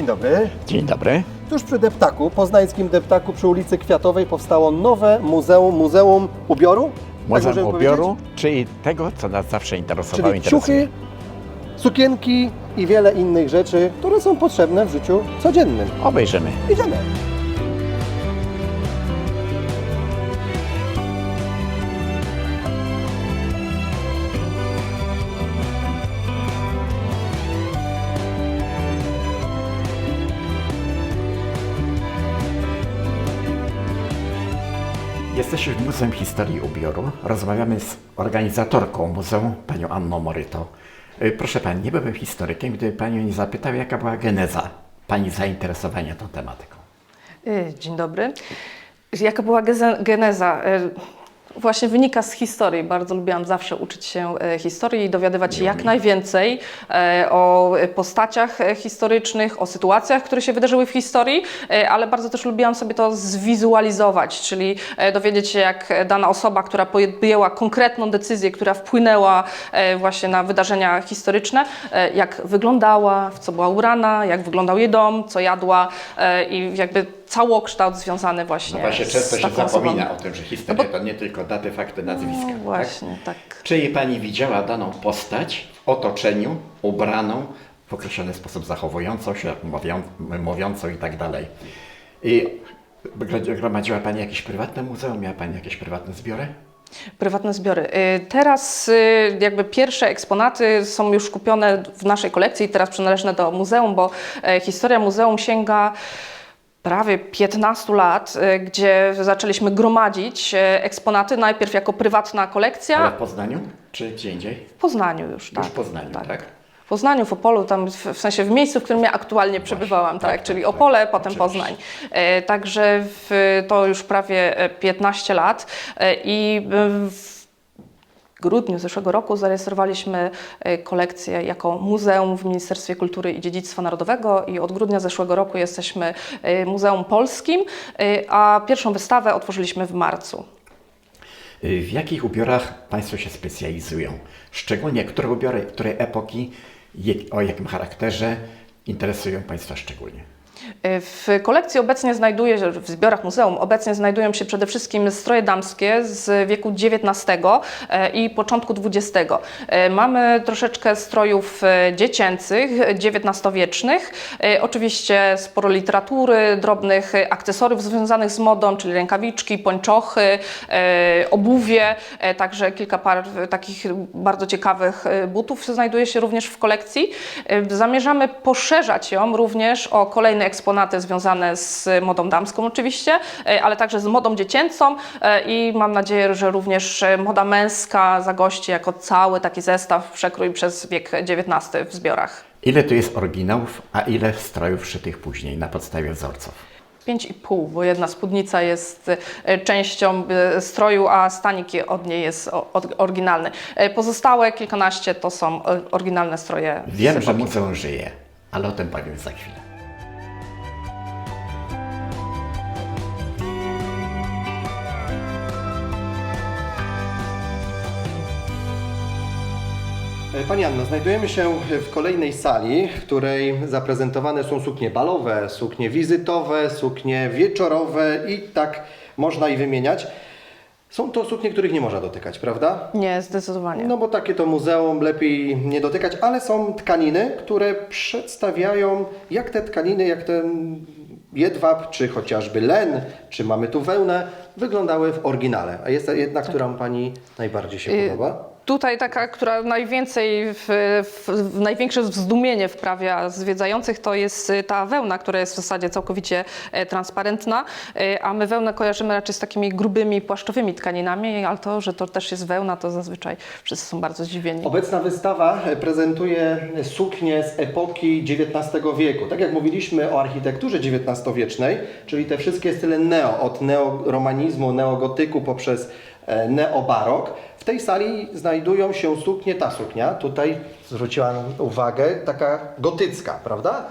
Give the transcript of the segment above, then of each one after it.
Dzień dobry. Dzień dobry. Tuż przy Deptaku, poznańskim Deptaku przy ulicy Kwiatowej powstało nowe muzeum, Muzeum Ubioru. Tak Muzeum możemy ubioru, czyli tego, co nas zawsze powiedzieć? interesowało, Czyli interesuje. ciuchy, sukienki i wiele innych rzeczy, które są potrzebne w życiu codziennym. Obejrzymy. Idziemy. Jesteśmy w Muzeum Historii Ubioru. Rozmawiamy z organizatorką muzeum, panią Anną Moryto. Y, Proszę pani, nie byłem historykiem, gdyby panią nie zapytał, jaka była geneza pani zainteresowania tą tematyką. Y, Dzień dobry. Jaka była geneza? Właśnie wynika z historii. Bardzo lubiłam zawsze uczyć się e, historii i dowiadywać się jak najwięcej e, o postaciach e, historycznych, o sytuacjach, które się wydarzyły w historii, ale bardzo też lubiłam sobie to zwizualizować, czyli dowiedzieć się, jak dana osoba, która podjęła konkretną decyzję, która wpłynęła właśnie na wydarzenia historyczne, jak wyglądała, w co była ubrana, jak wyglądał jej dom, co jadła i jakby całokształt związany właśnie, No właśnie, z często się zapomina osobą. o tym, że historia No bo- to nie tylko daty, fakty, nazwiska. No właśnie, tak. Czy pani widziała daną postać w otoczeniu, ubraną, w określony sposób zachowującą się, mówią, mówiącą i tak dalej? I gro- gromadziła pani jakieś prywatne muzeum? Miała pani jakieś prywatne zbiory? Prywatne zbiory. Y, Teraz y, jakby pierwsze eksponaty są już kupione w naszej kolekcji, teraz przynależne do muzeum, bo e, historia muzeum sięga prawie 15 lat, e, gdzie zaczęliśmy gromadzić e, eksponaty najpierw jako prywatna kolekcja Ale w Poznaniu czy gdzie indziej? w Poznaniu już, tak. Już w Poznaniu, tak? W Poznaniu, w Opolu, tam w, w sensie w miejscu, w którym ja aktualnie przebywałam, tak, tak, czyli tak, Opole, tak, potem oczywiście. Poznań. E, także w, to już prawie e, 15 lat e, i w grudniu zeszłego roku zarejestrowaliśmy e, kolekcję jako muzeum w Ministerstwie Kultury i Dziedzictwa Narodowego i od grudnia zeszłego roku jesteśmy e, Muzeum Polskim, e, a pierwszą wystawę otworzyliśmy w marcu. W jakich ubiorach Państwo się specjalizują? Szczególnie które ubiory, której epoki, o jakim charakterze interesują Państwa szczególnie? W kolekcji obecnie znajduje się, w zbiorach muzeum obecnie znajdują się przede wszystkim stroje damskie z wieku XIX e, i początku XX. E, Mamy troszeczkę strojów dziecięcych, XIX-wiecznych, oczywiście sporo literatury, drobnych akcesoriów związanych z modą, czyli rękawiczki, pończochy, obuwie, także kilka par takich bardzo ciekawych butów znajduje się również w kolekcji. Zamierzamy poszerzać ją również o kolejne eksponaty związane z modą damską oczywiście, e, ale także z modą dziecięcą e, i mam nadzieję, że również e, moda męska zagości jako cały taki zestaw przekrój przez wiek XIX w zbiorach. Ile tu jest oryginałów, a ile strojów szytych później na podstawie wzorców? 5,5, bo jedna spódnica jest częścią stroju, a stanik od niej jest oryginalny. Pozostałe kilkanaście to są oryginalne stroje. Wiem, że muzeum żyje, ale o tym powiem za chwilę. Pani Anno, znajdujemy się w kolejnej sali, w której zaprezentowane są suknie balowe, suknie wizytowe, suknie wieczorowe i tak można i wymieniać. Są to suknie, których nie można dotykać, prawda? Nie, zdecydowanie. No bo takie to muzeum lepiej nie dotykać, ale są tkaniny, które przedstawiają jak te tkaniny, jak ten jedwab, czy chociażby len, czy mamy tu wełnę, wyglądały w oryginale. A jest jedna, która Pani najbardziej się Y, podoba? Tutaj taka, która najwięcej, w, w, w największe zdumienie wprawia zwiedzających, to jest y, ta wełna, która jest w zasadzie całkowicie e, transparentna, e, a my wełnę kojarzymy raczej z takimi grubymi, płaszczowymi tkaninami, ale to, że to też jest wełna, to zazwyczaj wszyscy są bardzo zdziwieni. Obecna wystawa prezentuje suknie z epoki XIX wieku. Tak jak mówiliśmy o architekturze XIX-wiecznej, czyli te wszystkie style neo, od neoromanizmu, neogotyku poprzez e, neobarok. W tej sali znajdują się suknie, ta suknia, tutaj zwróciłam uwagę, taka gotycka, prawda?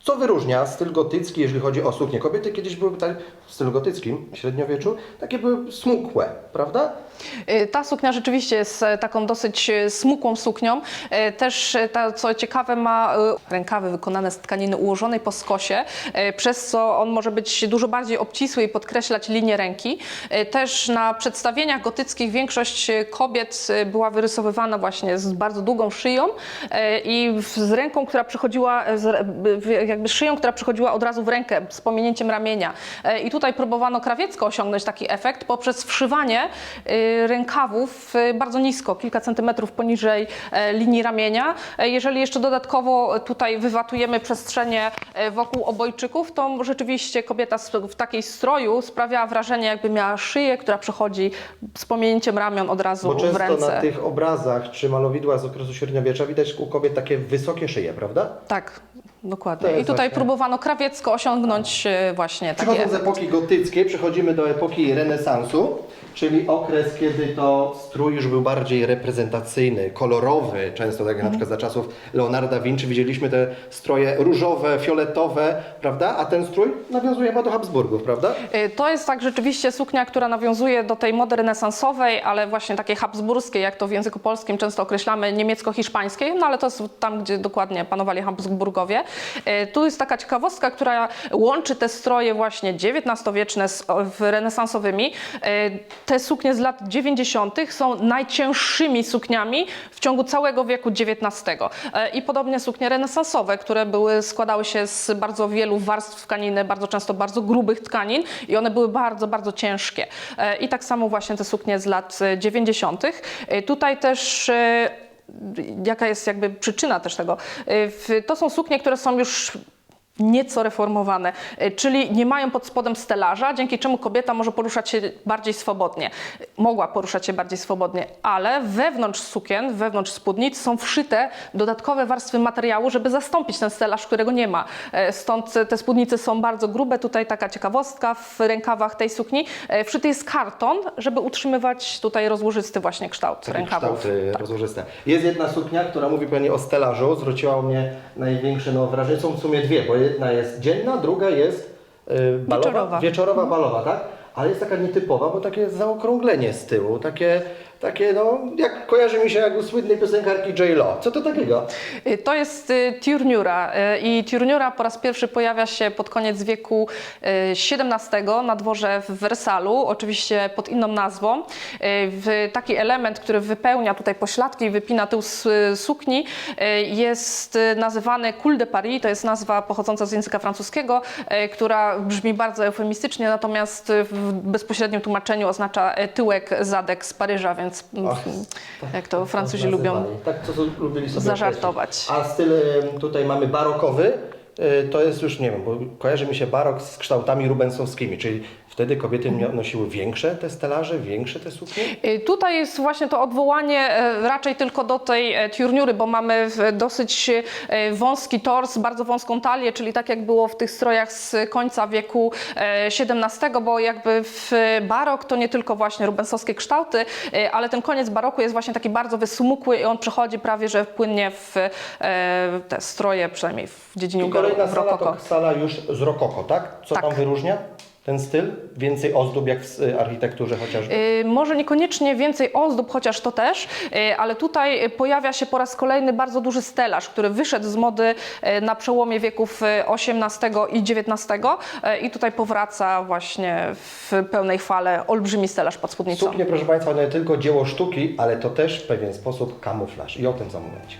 Co wyróżnia styl gotycki, jeżeli chodzi o suknie? Kobiety kiedyś były tak, w stylu gotyckim, w średniowieczu, takie były smukłe, prawda? Y, Ta suknia rzeczywiście jest e, taką dosyć e, smukłą suknią. E, Też e, ta, co ciekawe ma e, rękawy wykonane z tkaniny ułożonej po skosie, e, przez co on może być dużo bardziej obcisły i podkreślać linię ręki. E, Też na przedstawieniach gotyckich większość e, kobiet e, była wyrysowywana właśnie z bardzo długą szyją e, i z ręką, która przychodziła, e, jakby szyją, która przychodziła od razu w rękę z pominięciem ramienia. E, I tutaj próbowano krawiecko osiągnąć taki efekt poprzez wszywanie e, rękawów e, bardzo nisko, kilka centymetrów poniżej e, linii ramienia. E, Jeżeli jeszcze dodatkowo tutaj wywatujemy przestrzenie e, wokół obojczyków, to rzeczywiście kobieta w takiej stroju sprawiała wrażenie, jakby miała szyję, która przechodzi z pominięciem ramion od razu Bo w często ręce. na tych obrazach czy malowidłach z okresu średniowiecza widać u kobiet takie wysokie szyje, prawda? Tak, dokładnie. I tutaj właśnie- próbowano krawiecko osiągnąć właśnie taki Przechodząc z epoki gotyckiej, przechodzimy do epoki renesansu, czyli okres, kiedy to strój już był bardziej reprezentacyjny, kolorowy, często tak jak Mhm. na przykład za czasów Leonarda da Vinci widzieliśmy te stroje różowe, fioletowe, prawda? A ten strój nawiązuje chyba do Habsburgów, prawda? Y, To jest tak rzeczywiście suknia, która nawiązuje do tej mody renesansowej, ale właśnie takiej habsburskiej, jak to w języku polskim często określamy, niemiecko-hiszpańskiej, no ale to jest tam, gdzie dokładnie panowali Habsburgowie. Y, Tu jest taka ciekawostka, która łączy te stroje właśnie XIX-wieczne z o, w renesansowymi. Y, Te suknie z lat 90. są najcięższymi sukniami w ciągu całego wieku XIX. E, I podobnie suknie renesansowe, które były, składały się z bardzo wielu warstw tkaniny, bardzo często bardzo grubych tkanin i one były bardzo, bardzo ciężkie. E, I tak samo właśnie te suknie z lat e, 90. E, Tutaj też jaka jest jakby przyczyna też tego. To są suknie, które są już nieco reformowane, e, czyli nie mają pod spodem stelaża, dzięki czemu kobieta może poruszać się bardziej swobodnie. Mogła poruszać się bardziej swobodnie, ale wewnątrz sukien, wewnątrz spódnic są wszyte dodatkowe warstwy materiału, żeby zastąpić ten stelaż, którego nie ma. E, Stąd te spódnice są bardzo grube. Tutaj taka ciekawostka w rękawach tej sukni. e, Wszyty jest karton, żeby utrzymywać tutaj rozłożysty właśnie kształt Takie rękawów. kształty rozłożyste. Jest jedna suknia, która mówi Pani o stelażu, zwróciła mnie największe no, wrażenie. Są w sumie dwie, bo jedna jest dzienna, druga jest yy, balowa, Wieczorowa. wieczorowa balowa, tak? Ale jest taka nietypowa, bo takie zaokrąglenie z tyłu, takie, takie no, jak kojarzy mi się jak u słynnej piosenkarki J. Lo. Co to takiego? Y, To jest y, Turnura y, i Turnura po raz pierwszy pojawia się pod koniec wieku XVII na dworze w Wersalu, oczywiście pod inną nazwą. Taki element, który wypełnia tutaj pośladki i wypina tył sukni jest nazywany cul de Paris, to jest nazwa pochodząca z języka francuskiego, która brzmi bardzo eufemistycznie, natomiast w bezpośrednim tłumaczeniu oznacza y, tyłek, zadek z Paryża, więc mm, Ach, jak to Francuzi lubią. Tak, to lubili sobie zażartować. określić. A styl tutaj mamy barokowy, y, to jest już, nie wiem, bo kojarzy mi się barok z kształtami rubensowskimi, czyli wtedy kobiety nosiły większe te stelaże, większe te suknie? Y, Tutaj jest właśnie to odwołanie e, raczej tylko do tej e, tiurniury, bo mamy dosyć e, wąski tors, bardzo wąską talię, czyli tak jak było w tych strojach z końca wieku e, XVII, bo jakby w barok to nie tylko właśnie rubensowskie kształty, e, ale ten koniec baroku jest właśnie taki bardzo wysmukły i on przechodzi prawie że płynnie w e, te stroje, przynajmniej w dziedzinie I kolejna w sala rokoko. to sala już z rokoko, tak? Co Tak. tam wyróżnia ten styl? Więcej ozdób jak w y, architekturze chociażby? Y, Może niekoniecznie więcej ozdób, chociaż to też, y, ale tutaj y, pojawia się po raz kolejny bardzo duży stelaż, który wyszedł z mody y, na przełomie wieków y, XVIII i XIX y, i tutaj powraca właśnie w pełnej fale olbrzymi stelaż pod spódnicą. Suknie, proszę Państwa, to nie tylko dzieło sztuki, ale to też w pewien sposób kamuflaż. I o tym za momencik.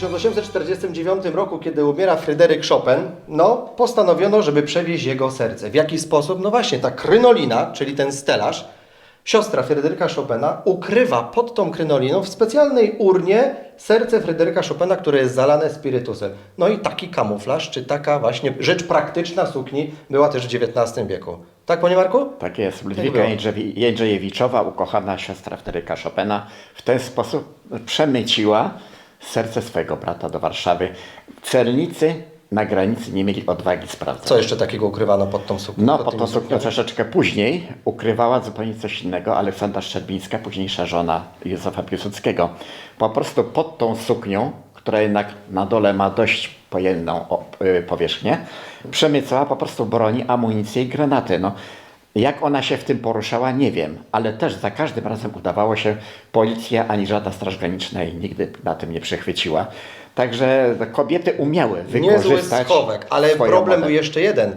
1849 roku, kiedy umiera Fryderyk Chopin, no, postanowiono, żeby przewieźć jego serce. W jaki sposób? No właśnie, ta krynolina, czyli ten stelaż, siostra Fryderyka Chopina ukrywa pod tą krynoliną w specjalnej urnie serce Fryderyka Chopina, które jest zalane spirytusem. No i taki kamuflaż, czy taka właśnie rzecz praktyczna sukni była też w XIX wieku. Tak, panie Marku? Tak jest. Ludwika było. Jędrzewi- Jędrzejewiczowa, ukochana siostra Fryderyka Chopina, w ten sposób przemyciła serce swojego brata do Warszawy. Celnicy na granicy nie mieli odwagi sprawdzać. Co jeszcze takiego ukrywano pod tą suknią? No, pod pod tą suknią troszeczkę później ukrywała zupełnie coś innego Aleksandra Szczerbińska, późniejsza żona Józefa Piłsudskiego. Po prostu pod tą suknią, która jednak na dole ma dość pojemną y, powierzchnię, przemycała po prostu broni, amunicję i granaty. No, jak ona się w tym poruszała, nie wiem, ale też za każdym razem udawało się, policja ani żadna straż graniczna jej nigdy na tym nie przechwyciła. Także kobiety umiały Niezły wykorzystać schowek, ale swoją problem modę. był jeszcze jeden.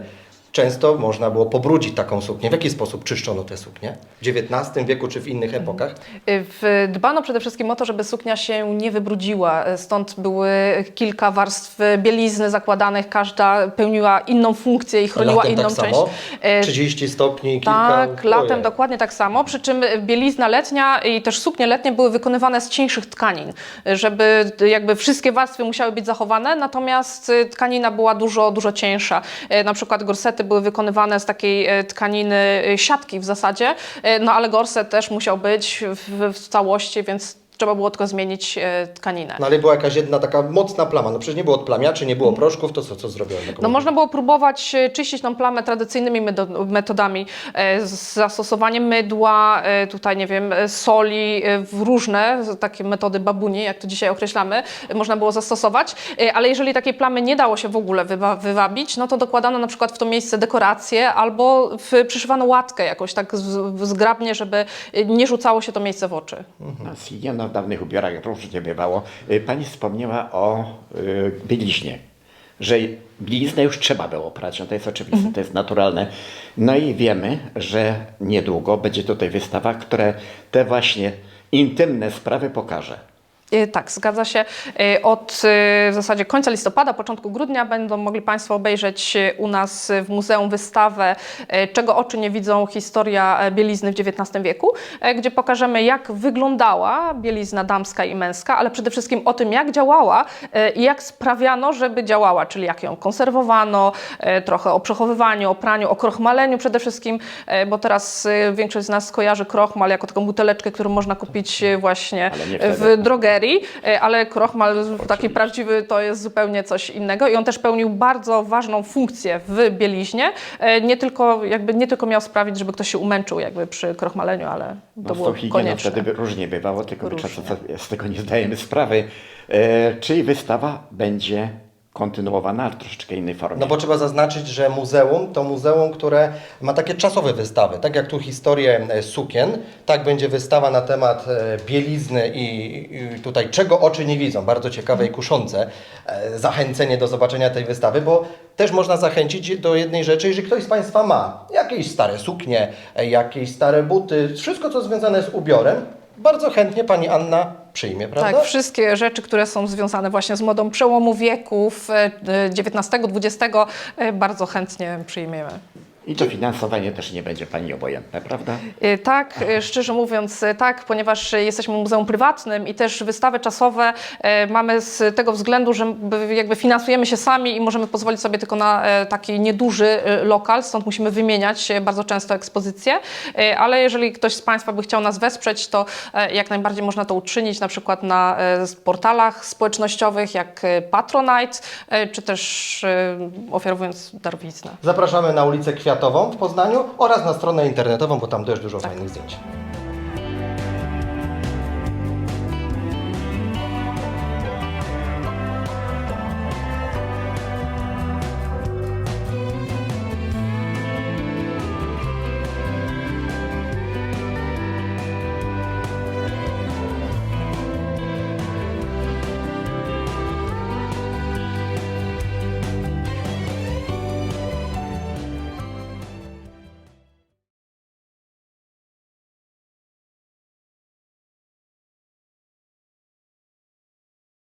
Często można było pobrudzić taką suknię. W jaki sposób czyszczono te suknie? W XIX wieku czy w innych epokach? W, dbano przede wszystkim o to, żeby suknia się nie wybrudziła. Stąd były kilka warstw bielizny zakładanych, każda pełniła inną funkcję i chroniła Latem inną tak część. samo? E, 30 stopni, kilka... Tak, latem dokładnie tak samo, przy czym bielizna letnia i też suknie letnie były wykonywane z cieńszych tkanin, żeby jakby wszystkie warstwy musiały być zachowane, natomiast y, tkanina była dużo, dużo cieńsza. Na przykład gorsety były wykonywane z takiej e, tkaniny e, siatki w zasadzie, e, no ale gorset też musiał być w, w całości, więc trzeba było tylko zmienić e, tkaninę. No ale była jakaś jedna taka mocna plama. No przecież nie było odplamiaczy, nie było proszków, to co, co zrobiłem? No można było próbować e, czyścić tą plamę tradycyjnymi metodami, e, z zastosowaniem mydła, tutaj nie wiem, soli, w różne takie metody babuni, jak to dzisiaj określamy, można było zastosować, ale jeżeli takiej plamy nie dało się w ogóle wywa- wywabić, no to dokładano na przykład w to miejsce dekoracje albo w, przyszywano łatkę jakoś tak zgrabnie, żeby nie rzucało się to miejsce w oczy. Higieną w dawnych ubiorach różnie bywało. Y, Pani wspomniała o y, bieliźnie, że bieliznę już trzeba było prać, no to jest oczywiste, to jest naturalne. No i wiemy, że niedługo będzie tutaj wystawa, która te właśnie intymne sprawy pokaże. E, Tak, zgadza się. E, Od e, w zasadzie końca listopada, początku grudnia będą mogli Państwo obejrzeć u nas w muzeum wystawę Czego oczy nie widzą, historia bielizny w XIX wieku, gdzie pokażemy jak wyglądała bielizna damska i męska, ale przede wszystkim o tym jak działała i jak sprawiano, żeby działała, czyli jak ją konserwowano, trochę o przechowywaniu, o praniu, o krochmaleniu przede wszystkim, bo teraz większość z nas kojarzy krochmal jako taką buteleczkę, którą można kupić właśnie w drogerii, e, ale krochmal taki prawdziwy to jest zupełnie coś innego i on też pełnił bardzo ważną funkcję w bieliźnie. E, Nie tylko, jakby, nie tylko miał sprawić, żeby ktoś się umęczył jakby przy krochmaleniu, ale to No, z było konieczne. wtedy różnie bywało, tylko my Różnie. sobie z tego nie zdajemy sprawy. E, czyli wystawa będzie kontynuowana, ale w troszeczkę innej formie. No bo trzeba zaznaczyć, że muzeum to muzeum, które ma takie czasowe wystawy. Tak jak tu historię e, sukien, tak będzie wystawa na temat e, bielizny i, tutaj czego oczy nie widzą. Bardzo ciekawe i kuszące e, zachęcenie do zobaczenia tej wystawy, bo też można zachęcić do jednej rzeczy, jeżeli ktoś z Państwa ma jakieś stare suknie, jakieś stare buty, wszystko co związane z ubiorem, bardzo chętnie Pani Anna przyjmie, prawda? Tak, wszystkie rzeczy, które są związane właśnie z modą przełomu wieków e, XIX-XX e, bardzo chętnie przyjmiemy. I to finansowanie też nie będzie Pani obojętne, prawda? E, Tak, e, szczerze mówiąc e, tak, ponieważ jesteśmy muzeum prywatnym i też wystawy czasowe mamy z tego względu, że jakby finansujemy się sami i możemy pozwolić sobie tylko na taki nieduży lokal, stąd musimy wymieniać bardzo często ekspozycje, ale jeżeli ktoś z Państwa by chciał nas wesprzeć, to jak najbardziej można to uczynić na przykład na portalach społecznościowych jak Patronite, czy też ofiarowując darowiznę. Zapraszamy na ulicę Kwiatową w Poznaniu oraz na stronę internetową, bo tam też dużo fajnych zdjęć.